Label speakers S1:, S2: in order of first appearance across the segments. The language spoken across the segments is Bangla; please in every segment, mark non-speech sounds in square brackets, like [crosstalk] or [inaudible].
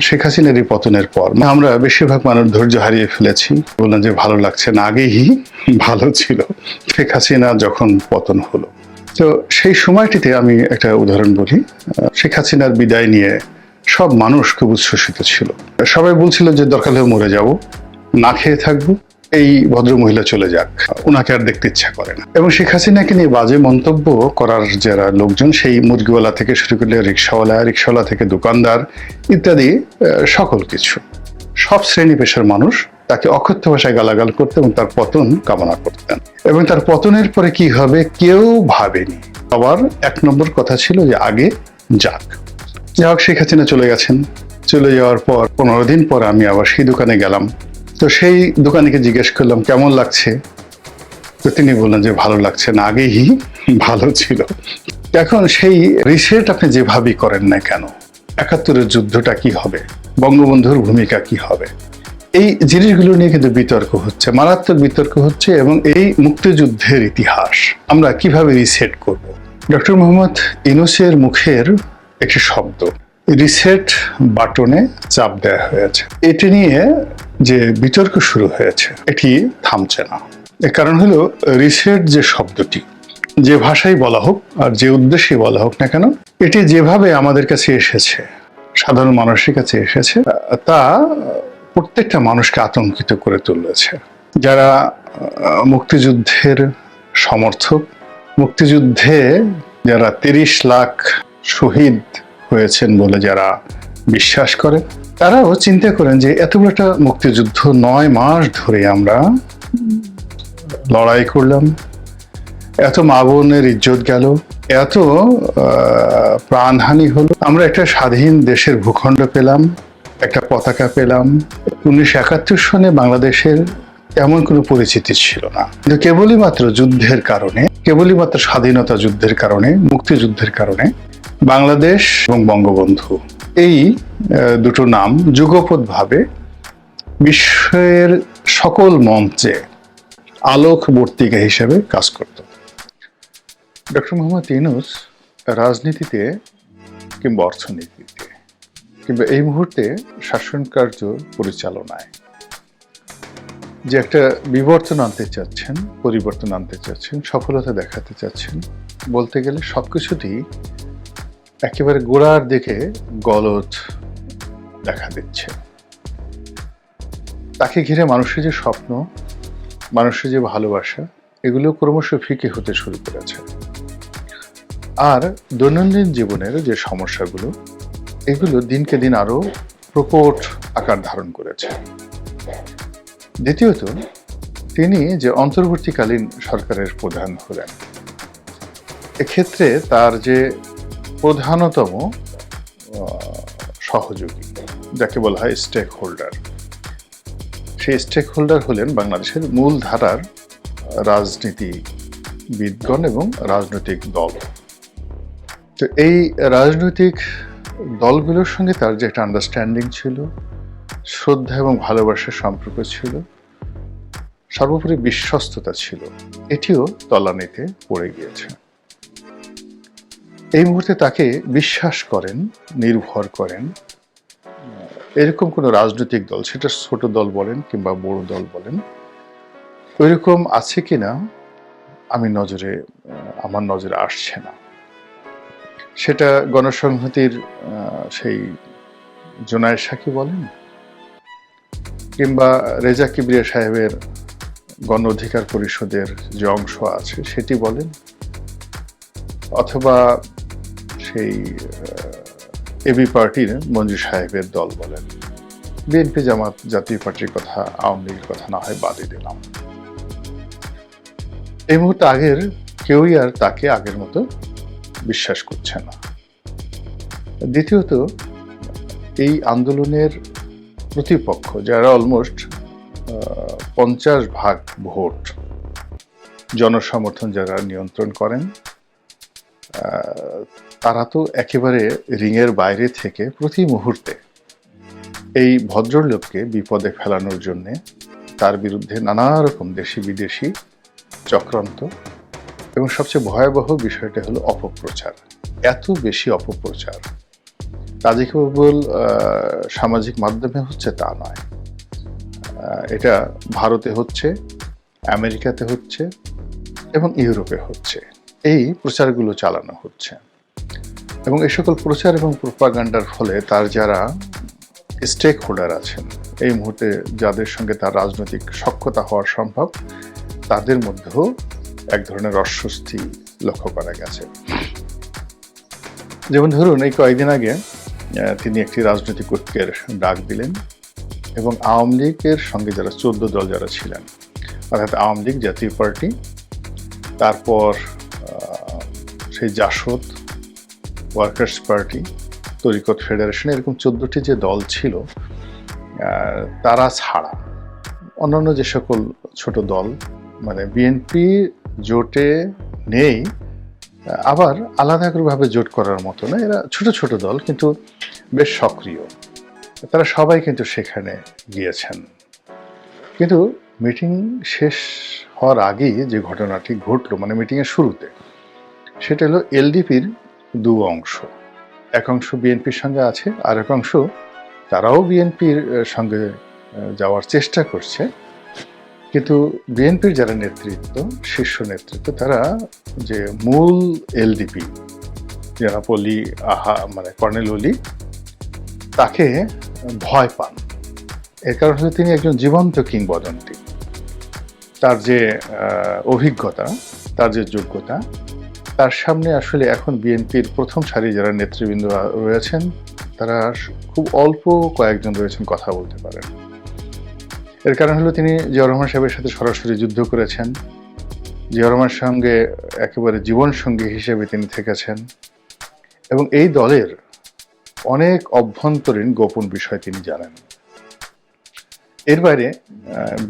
S1: শেখ হাসিনার এই পতনের পর আমরা বেশিরভাগ মানুষ ধৈর্য হারিয়ে ফেলেছি। বললাম যে ভালো লাগছে না, আগেই ভালো ছিল। শেখ হাসিনা যখন পতন হলো। তো সেই সময়টিতে আমি একটা উদাহরণ বলি। শেখ হাসিনার বিদায় নিয়ে সব মানুষ খুব উচ্ছ্বসিত ছিল। সবাই বলছিল যে দরকার হলে মরে যাব। না খেয়ে থাকব। এই ভদ্র মহিলা চলে যাক। ওনাকে আর দেখতে ইচ্ছা করে না। এবং শেখ হাসিনাকে নিয়ে বাজে মন্তব্য করার যারা লোকজন, সেই মুরগিওয়ালা থেকে শুরু করলে রিক্সাওয়ালা রিক্সাওয়ালা থেকে দোকানদার ইত্যাদি সকল কিছু। সব শ্রেণি পেশার মানুষ তাকে অকথ্য ভাষায় গালাগাল করতেন এবং তার পতন কামনা করতেন। এবং তার পতনের পরে কি হবে কেউ ভাবেনি। আবার এক নম্বর কথা ছিল যে আগে যাক। যাই হোক, শেখ হাসিনা চলে গেছেন। চলে যাওয়ার পর, পনেরো দিন পর আমি আবার সেই দোকানে গেলাম। তো সেই দোকানিকে জিজ্ঞেস করলাম, কেমন লাগছে? তো তিনি বললেন যে, ভালো লাগছে না, আগেই [laughs] ভালো ছিল। এখন সেই রিসেট আপনি যেভাবেই করেন না কেন, একাত্তরের যুদ্ধটা কি হবে, বঙ্গবন্ধুর ভূমিকা কি হবে, এই জিনিসগুলো নিয়ে কিন্তু বিতর্ক হচ্ছে, মারাত্মক বিতর্ক হচ্ছে এবং এই মুক্তিযুদ্ধের ইতিহাস আমরা কীভাবে রিসেট করব? ডক্টর মোহাম্মদ ইনোসের মুখের একটি শব্দ রিসেট বাটনে চাপ দেওয়া হয়েছে। এটি নিয়ে যে বিতর্ক শুরু হয়েছে, এটি থামছে না। এর কারণ হলো রিসেট যে শব্দটি, যে ভাষাই বলা হোক আর যে উদ্দেশ্যে বলা হোক না কেন, এটি যেভাবে আমাদের কাছে এসেছে, সাধারণ মানুষের কাছে এসেছে, তা প্রত্যেকটা মানুষকে আতঙ্কিত করে তুলেছে। যারা মুক্তিযুদ্ধের সমর্থক, মুক্তিযুদ্ধে যারা তিরিশ লাখ শহীদ হয়েছেন বলে যারা বিশ্বাস করে, তারাও চিন্তা করেন যে এত বড় একটা মুক্তিযুদ্ধ নয় মাস ধরে আমরা লড়াই করলাম। এত মা বোনের ইজ্জত গেল, এত প্রাণহানি হলো। আমরা একটা স্বাধীন দেশের ভূখণ্ড পেলাম, একটা পতাকা পেলাম। উনিশশো একাত্তর সনে বাংলাদেশের এমন কোনো পরিচিতি ছিল না। কিন্তু কেবলই মাত্র যুদ্ধের কারণে, কেবলই মাত্র স্বাধীনতা যুদ্ধের কারণে, মুক্তিযুদ্ধের কারণে বাংলাদেশ এবং বঙ্গবন্ধু এই দুটো নাম যুগপৎভাবে বিশ্বের সকল মঞ্চে আলোকবর্তিকা হিসেবে কাজ করত। ডক্টর মোহাম্মদ ইনুস রাজনীতিতে কিংবা অর্থনীতিতে কিংবা এই মুহূর্তে শাসন কার্য পরিচালনায় যে একটা বিবর্তন আনতে চাচ্ছেন, পরিবর্তন আনতে চাচ্ছেন, সফলতা দেখাতে চাচ্ছেন, বলতে গেলে সব সবকিছুতেই একেবারে গোড়ার দিকে গলত দেখা দিচ্ছে। তাকে ঘিরে মানুষের যে স্বপ্ন, মানুষের যে ভালোবাসা, এগুলো ক্রমশ ফিকে হতে শুরু করেছে। আর দৈনন্দিন জীবনের যে সমস্যাগুলো, এগুলো দিনকে দিন আরও প্রকট আকার ধারণ করেছে। দ্বিতীয়ত, তিনি যে অন্তর্বর্তীকালীন সরকারের প্রধান হলেন, এক্ষেত্রে তার যে প্রধানতম সহযোগী, যাকে বলা হয় স্টেক হোল্ডার সেই স্টেক হোল্ডার হলেন বাংলাদেশের মূল ধারার রাজনীতিবিদগণ এবং রাজনৈতিক দল। তো এই রাজনৈতিক দলগুলোর সঙ্গে তার যে একটা আন্ডারস্ট্যান্ডিং ছিল শ্রদ্ধা এবং ভালোবাসার সম্পর্ক ছিল, সর্বোপরি বিশ্বস্ততা ছিল, এটিও তলানিতে পড়ে গিয়েছে। এই মুহূর্তে তাকে বিশ্বাস করেন, নির্ভর করেন। এরকম কোনো রাজনৈতিক দল, সেটা ছোট দল বলেন কিংবা বড় দল বলেন, ওইরকম আছে কিনা আমি নজরে, আমার নজরে আসছে না। সেটা গণসংহতির সেই জোনায়ের সাকি বলেন কিংবা রেজা কিবরিয়া সাহেবের গণ অধিকার পরিষদের যে অংশ আছে, সেটি বলেন? অথবা সেই এবি পার্টির মঞ্জু সাহেবের দল বলেন? বিএনপি জামাত জাতীয় পার্টির কথা, আওয়ামী লীগের কথা না হয় বাদই দিলাম। এই মুহূর্তে আগের কেউই আর তাকে আগের মতো বিশ্বাস করছে না। দ্বিতীয়ত, এই আন্দোলনের প্রতিপক্ষ, যারা অলমোস্ট পঞ্চাশ ভাগ ভোট জনসমর্থন যারা নিয়ন্ত্রণ করেন তারা তো একেবারে রিংয়ের বাইরে থেকে প্রতি মুহূর্তে এই ভদ্রলোককে বিপদে ফেলানোর জন্যে তার বিরুদ্ধে নানা রকম দেশি বিদেশি চক্রান্ত এবং সবচেয়ে ভয়াবহ বিষয়টা হলো অপপ্রচার। এত বেশি অপপ্রচার যে কেবল সামাজিক মাধ্যমে হচ্ছে তা নয়। এটা ভারতে হচ্ছে, আমেরিকাতে হচ্ছে এবং ইউরোপে হচ্ছে। এই প্রচারগুলো চালানো হচ্ছে। এবং এই সকল প্রচার এবং প্রোপাগান্ডার ফলে তার যারা স্টেক হোল্ডার আছেন, এই মুহূর্তে যাদের সঙ্গে তার রাজনৈতিক সক্ষতা হওয়া সম্ভব, তাদের মধ্যেও এক ধরনের অস্বস্তি লক্ষ্য করা গেছে। যেমন ধরুন, এই কয়েকদিন আগে তিনি একটি রাজনৈতিক ঐক্যের ডাক দিলেন এবং আওয়ামী লীগের সঙ্গে যারা চোদ্দ দল যারা ছিলেন, অর্থাৎ আওয়ামী লীগ, জাতীয় পার্টি, তারপর সেই Jasad workers party, Tariqat federation, এরকম চোদ্দটি যে দল ছিল তারা ছাড়া অন্যান্য যে সকল ছোট দল মানে বিএনপি জোটে নেই, আবার আলাদা করেভাবে জোট করার মতো না। এরা ছোট ছোট দল, কিন্তু বেশ সক্রিয়। তারা সবাই কিন্তু সেখানে গিয়েছেন। কিন্তু মিটিং শেষ হওয়ার আগেই যে ঘটনাটি ঘটলো মানে মিটিংয়ের শুরুতে, সেটা হলো এলডিপির দু অংশ। এক অংশ বিএনপির সঙ্গে আছে, আর এক অংশ তারাও বিএনপির সঙ্গে যাওয়ার চেষ্টা করছে। কিন্তু বিএনপির যারা নেতৃত্ব, শীর্ষ নেতৃত্ব, তারা যে মূল এলডিপি পলি আহা মানে কর্নেল অলি তাকে ভয় পান। এর কারণ হচ্ছে তিনি একজন জীবন্ত কিংবদন্তি। তার যে অভিজ্ঞতা, তার যে যোগ্যতা, তার সামনে আসলে এখন বিএনপির প্রথম সারি যারা নেতৃবৃন্দ রয়েছেন, তারা খুব অল্প কয়েকজন রয়েছেন কথা বলতে পারেন। এর কারণ হলো তিনি জিয়া রহমান সাহেবের সাথে সরাসরি যুদ্ধ করেছেন। জিয়া রহমানের সঙ্গে একেবারে জীবনসঙ্গী হিসেবে তিনি থেকেছেন। এবং এই দলের অনেক অভ্যন্তরীণ গোপন বিষয় তিনি জানেন। এর বাইরে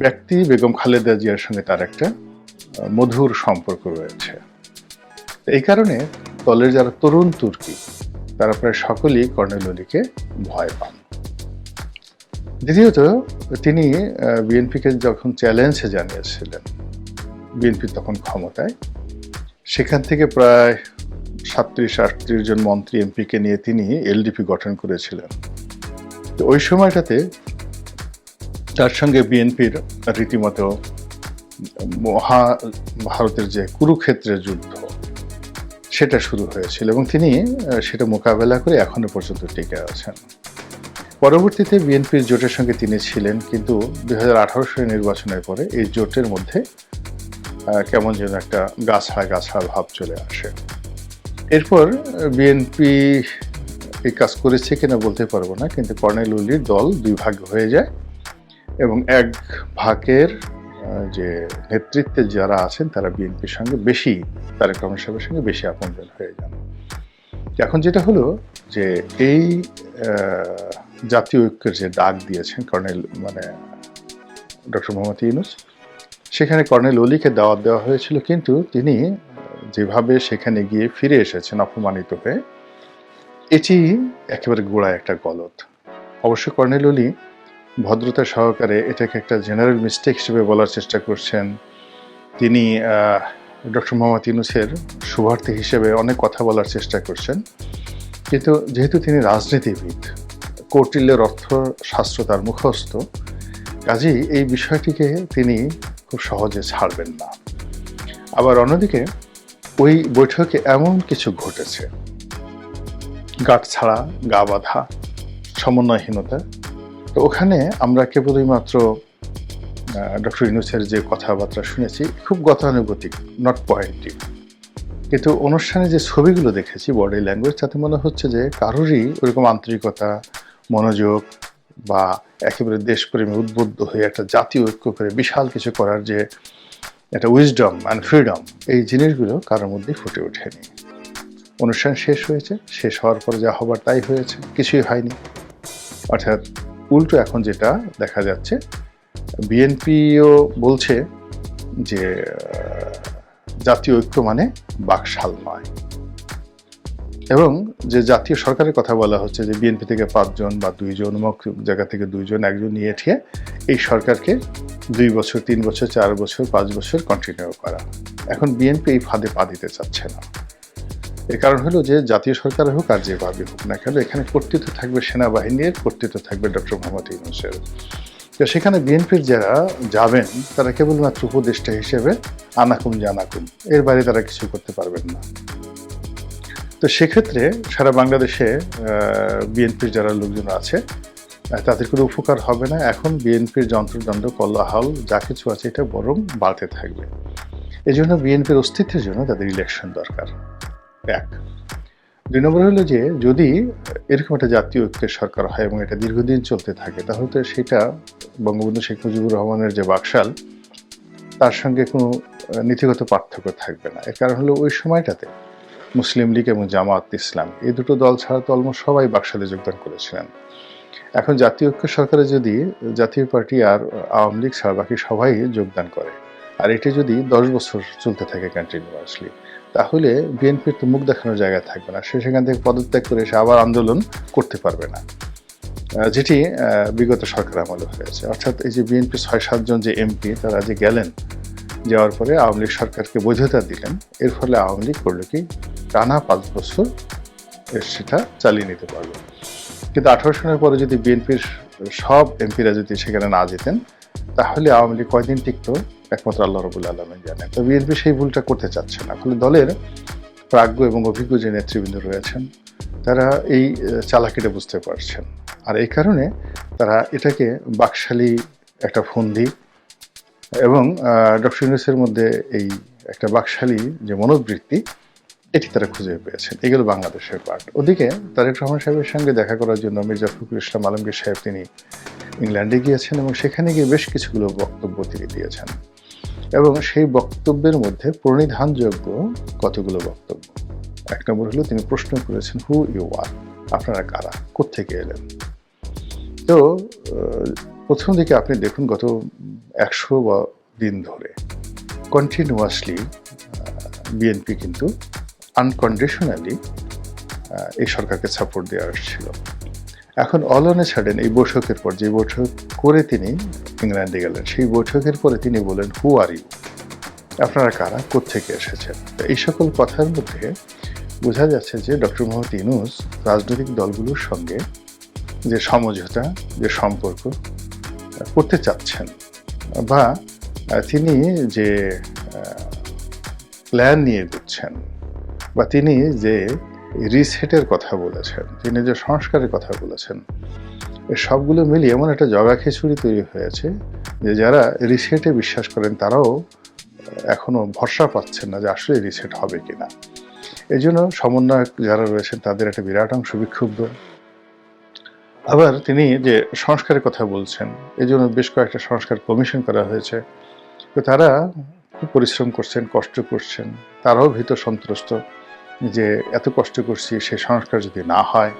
S1: ব্যক্তি বেগম খালেদা জিয়ার সঙ্গে তার একটা মধুর সম্পর্ক রয়েছে। এই কারণে দলের যারা তরুণ তুর্কি, তারা প্রায় সকলেই কর্নেল অলিকে ভয় পান। দ্বিতীয়ত, তিনি বিএনপিকে যখন চ্যালেঞ্জে জানিয়েছিলেন, বিএনপি তখন ক্ষমতায়, সেখান থেকে প্রায় সাতত্রিশ, আটত্রিশ জন মন্ত্রী, এমপিকে নিয়ে তিনি এলডিপি গঠন করেছিলেন। তো ওই সময়টাতে তার সঙ্গে বিএনপির রীতিমতো মহা ভারতের যে কুরুক্ষেত্রের যুদ্ধ, সেটা শুরু হয়েছিল এবং তিনি সেটা মোকাবেলা করে এখনও পর্যন্ত টিকে আছেন। পরবর্তীতে বিএনপির জোটের সঙ্গে তিনি ছিলেন, কিন্তু দুই হাজার আঠারো সালের নির্বাচনের পরে এই জোটের মধ্যে কেমন যেন একটা গাছড়া গাছড়া ভাব চলে আসে। এরপর বিএনপি এই কাজ করেছে কিনা বলতে পারব না, কিন্তু কর্নেল উলির দল দুই ভাগ হয়ে যায় এবং এক ভাগের যে নেতৃত্বে যারা আছেন, তারা বিএনপির সঙ্গে বেশি তারেক রহমান সাহেবের সঙ্গে বেশি আপনজন হয়ে যান। এখন যেটা হলো যে এই জাতীয় ঐক্যের যে ডাক দিয়েছেন কর্নেল মানে ডক্টর মোহাম্মদ ইউনুস, সেখানে কর্নেল অলিকে দাওয়াত দেওয়া হয়েছিল, কিন্তু তিনি যেভাবে সেখানে গিয়ে ফিরে এসেছেন অপমানিত হয়ে, এটি একেবারে গোড়ায় একটা গলত অবশ্য কর্নেল অলি ভদ্রতা সহকারে এটাকে একটা জেনারেল মিস্টেক হিসেবে বলার চেষ্টা করছেন। তিনি ডক্টর মোহাম্মদ ইউনুসের শুভার্থী হিসেবে অনেক কথা বলার চেষ্টা করছেন। কিন্তু যেহেতু তিনি রাজনীতিবিদ, কৌটিল্যের অর্থশাস্ত্র তার মুখস্থ, কাজেই এই বিষয়টিকে তিনি খুব সহজে ছাড়বেন না। আবার অন্যদিকে ওই বৈঠকে এমন কিছু ঘটেছে। গাঁট ছাড়া, গা বাঁধা, সমন্বয়হীনতা। তো ওখানে আমরা কেবলই মাত্র ডক্টর ইউনুসের যে কথাবার্তা শুনেছি, খুব গতানুগতিক নট পয়েন্টিভ কিন্তু অনুষ্ঠানে যে ছবিগুলো দেখেছি বডি ল্যাঙ্গুয়েজ তাতে মনে হচ্ছে যে কারোরই ওরকম আন্তরিকতা, মনোযোগ বা একেবারে দেশপ্রেমে উদ্বুদ্ধ হয়ে একটা জাতীয় ঐক্য করে বিশাল কিছু করার যে একটা উইজডম অ্যান্ড ফ্রিডম এই জিনিসগুলো কারোর মধ্যেই ফুটে ওঠেনি। অনুষ্ঠান শেষ হয়েছে, শেষ হওয়ার পর যা হবার তাই হয়েছে, কিছুই হয়নি। অর্থাৎ উল্টো এখন যেটা দেখা যাচ্ছে, বিএনপিও বলছে যে জাতীয় ঐক্য মানে বাকশাল নয়। এবং যে জাতীয় সরকারের কথা বলা হচ্ছে যে বিএনপি থেকে পাঁচজন বা দুইজন, অমুক জায়গা থেকে দুইজন, একজন নিয়ে ঠিয়ে এই সরকারকে দুই বছর, তিন বছর, চার বছর, পাঁচ বছর কন্টিনিউ করা। এখন বিএনপি এই ফাঁদে পা দিতে চাচ্ছে না। এর কারণ হলো যে, জাতীয় সরকার হোক আর যে যেভাবে হোক না কেন, এখানে কর্তৃত্ব থাকবে সেনাবাহিনীর, কর্তৃত্ব থাকবে ডক্টর মোহাম্মদ ইউনুসের। তো সেখানে বিএনপির যারা যাবেন, তারা কেবলমাত্র উপদেষ্টা হিসেবে আনাকুম জানাকুম। এর বাইরে তারা কিছু করতে পারবেন না। তো সেক্ষেত্রে সারা বাংলাদেশে বিএনপির যারা লোকজন আছে তাদের কোনো উপকার হবে না। এখন বিএনপির যন্ত্রদণ্ড কল্লাহল যা কিছু আছে এটা বরং বাড়তে থাকবে। এই জন্য বিএনপির অস্তিত্বের জন্য তাদের ইলেকশন দরকার। এক, দুই নম্বর হলো যে যদি এরকম একটা জাতীয় ঐক্যের সরকার হয় এবং এটা দীর্ঘদিন চলতে থাকে, তাহলে তো সেটা বঙ্গবন্ধু শেখ মুজিবুর রহমানের যে বাকশাল, তার সঙ্গে কোনো নীতিগত পার্থক্য থাকবে না। এর কারণ হলো ওই সময়টাতে মুসলিম লীগ এবং জামাত ইসলাম, এই দুটো দল ছাড়া তো অলমোস্ট সবাই বাকশালে যোগদান করেছিলেন। এখন জাতীয় ঐক্য সরকারে যদি জাতীয় পার্টি আর আওয়ামী লীগ ছাড়া বাকি সবাই যোগদান করে, আর এটি যদি দশ বছর চলতে থাকে কন্টিনিউয়াসলি তাহলে বিএনপির তো মুখ দেখানোর জায়গা থাকবে না। সে সেখান থেকে পদত্যাগ করে সে আবার আন্দোলন করতে পারবে না। যেটি বিগত সরকার আমলে হয়েছে। অর্থাৎ এই যে বিএনপি ছয় সাতজন যে এমপি, তারা যে গেলেন, যাওয়ার পরে আওয়ামী লীগ সরকারকে বৈধতা দিলেন। এর ফলে আওয়ামী লীগ করল কি? টানা পাঁচ বছর সেটা চালিয়ে নিতে পারবে কিন্তু আঠারো সনের পরে যদি বিএনপির সব এমপিরা যদি সেখানে না যেতেন তাহলে আওয়ামী লীগ কয়দিন টিকতো? একমাত্র আল্লাহ রবুল্লা আলমিন জানেন। তো বিএনপি সেই ভুলটা করতে চাচ্ছে না। ফলে দলের প্রাজ্ঞ এবং অভিজ্ঞ যে নেতৃবৃন্দ রয়েছেন, তারা এই চালাকিটা বুঝতে পারছেন। আর এই কারণে তারা এটাকে বাকশালী একটা ফন্দি এবং ডক্টর ইউনুসের মধ্যে এই একটা বাকশালী যে মনোবৃত্তি এটি তারা খুঁজে পেয়েছেন। এগুলো বাংলাদেশের পার্ট ওদিকে তারেক রহমান সাহেবের সঙ্গে দেখা করার জন্য মির্জা ফখরুল ইসলাম আলমগীর সাহেব তিনি ইংল্যান্ডে গিয়েছেন এবং সেখানে গিয়ে বেশ কিছুগুলো বক্তব্য তিনি দিয়েছেন। এবং সেই বক্তব্যের মধ্যে প্রণিধানযোগ্য কতগুলো বক্তব্য? এক নম্বর হলো তিনি প্রশ্ন করেছেন হু ইউ আর আপনারা কারা? কোত্থেকে এলেন? তো প্রথম দিকে আপনি দেখুন গত একশো দিন ধরে কন্টিনিউয়াসলি বিএনপি কিন্তু আনকন্ডিশনালি এই সরকারকে সাপোর্ট দিয়ে আসছিল। এখন অল অন এ সাডেন এই বৈঠকের পর, যে বৈঠক করে তিনি ইংল্যান্ডে গেলেন, সেই বৈঠকের পরে তিনি বলেন হু আর ইউ আপনারা কারা? কোত্থেকে এসেছেন? এই সকল কথার মধ্যে বোঝা যাচ্ছে যে ডক্টর মোহাম্মদ ইউনুস রাজনৈতিক দলগুলোর সঙ্গে যে সমঝোতা, যে সম্পর্ক করতে চাচ্ছেন বা তিনি যে প্ল্যান নিয়ে এগোচ্ছেন বা তিনি যে রিসেটের কথা বলেছেন, তিনি যে সংস্কারের কথা বলেছেন সবগুলো মিলিয়ে এমন একটা জগা খিচুড়ি তৈরি হয়েছে যে যারা রিসেটে বিশ্বাস করেন, তারাও এখনও ভরসা পাচ্ছেন না যে আসলে রিসেট হবে কিনা। এই জন্য সমন্বয়ক যারা রয়েছেন, তাদের একটা বিরাট অংশ বিক্ষুব্ধ। আবার তিনি যে সংস্কারের কথা বলছেন এই জন্য বেশ কয়েকটা সংস্কার কমিশন করা হয়েছে। তো তারা খুব পরিশ্রম করছেন, কষ্ট করছেন, তারাও ভীত সন্ত্রস্ত। যে এত কষ্ট করছি, সে সংস্কার যদি না হয়,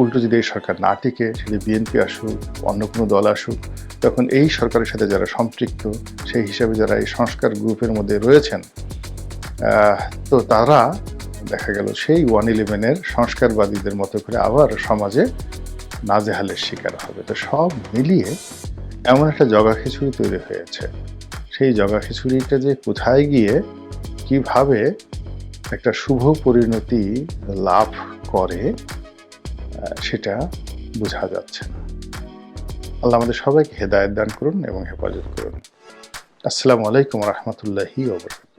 S1: উল্টো যদি এই সরকার না টিকে, সেটি বিএনপি আসুক, অন্য কোনো দল আসুক, তখন এই সরকারের সাথে যারা সম্পৃক্ত, সেই হিসাবে যারা এই সংস্কার গ্রুপের মধ্যে রয়েছেন তো তারা, দেখা গেল সেই ওয়ান ইলেভেনের সংস্কারবাদীদের মতো করে আবার সমাজে নাজেহালের শিকার হবে। তো সব মিলিয়ে এমন একটা জগা খিচুড়ি তৈরি হয়েছে। সেই জগা খিচুড়িটা যে কোথায় গিয়ে, কীভাবে একটা শুভ পরিণতি লাভ করে সেটা বোঝা যাচ্ছে না। আল্লাহ আমাদের সবাইকে হেদায়ত দান করুন এবং হেফাজত করুন। আসসালামু আলাইকুম রহমতুল্লাহি ওবরাকাতুহু